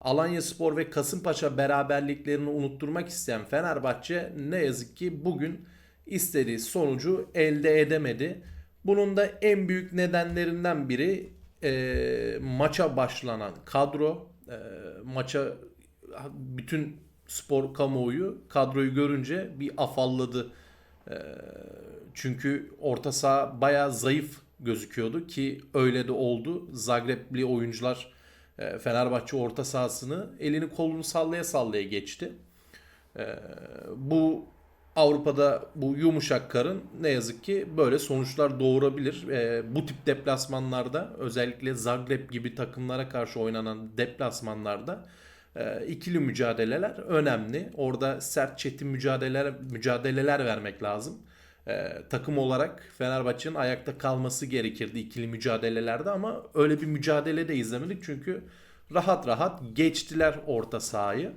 Alanya Spor ve Kasımpaşa beraberliklerini unutturmak isteyen Fenerbahçe ne yazık ki bugün istediği sonucu elde edemedi. Bunun da en büyük nedenlerinden biri e, maça başlanan kadro. E, maça bütün spor kamuoyu kadroyu görünce bir afalladı. E, çünkü orta saha bayağı zayıf gözüküyordu ki öyle de oldu. Zagrebli oyuncular Fenerbahçe orta sahasını elini kolunu sallaya sallaya geçti. E, bu Avrupa'da bu yumuşak karın ne yazık ki böyle sonuçlar doğurabilir. E, bu tip deplasmanlarda özellikle Zagreb gibi takımlara karşı oynanan deplasmanlarda e, ikili mücadeleler önemli. Orada sert çetin mücadeleler mücadeleler vermek lazım. E, takım olarak Fenerbahçe'nin ayakta kalması gerekirdi ikili mücadelelerde ama öyle bir mücadele de izlemedik çünkü rahat rahat geçtiler orta sahayı.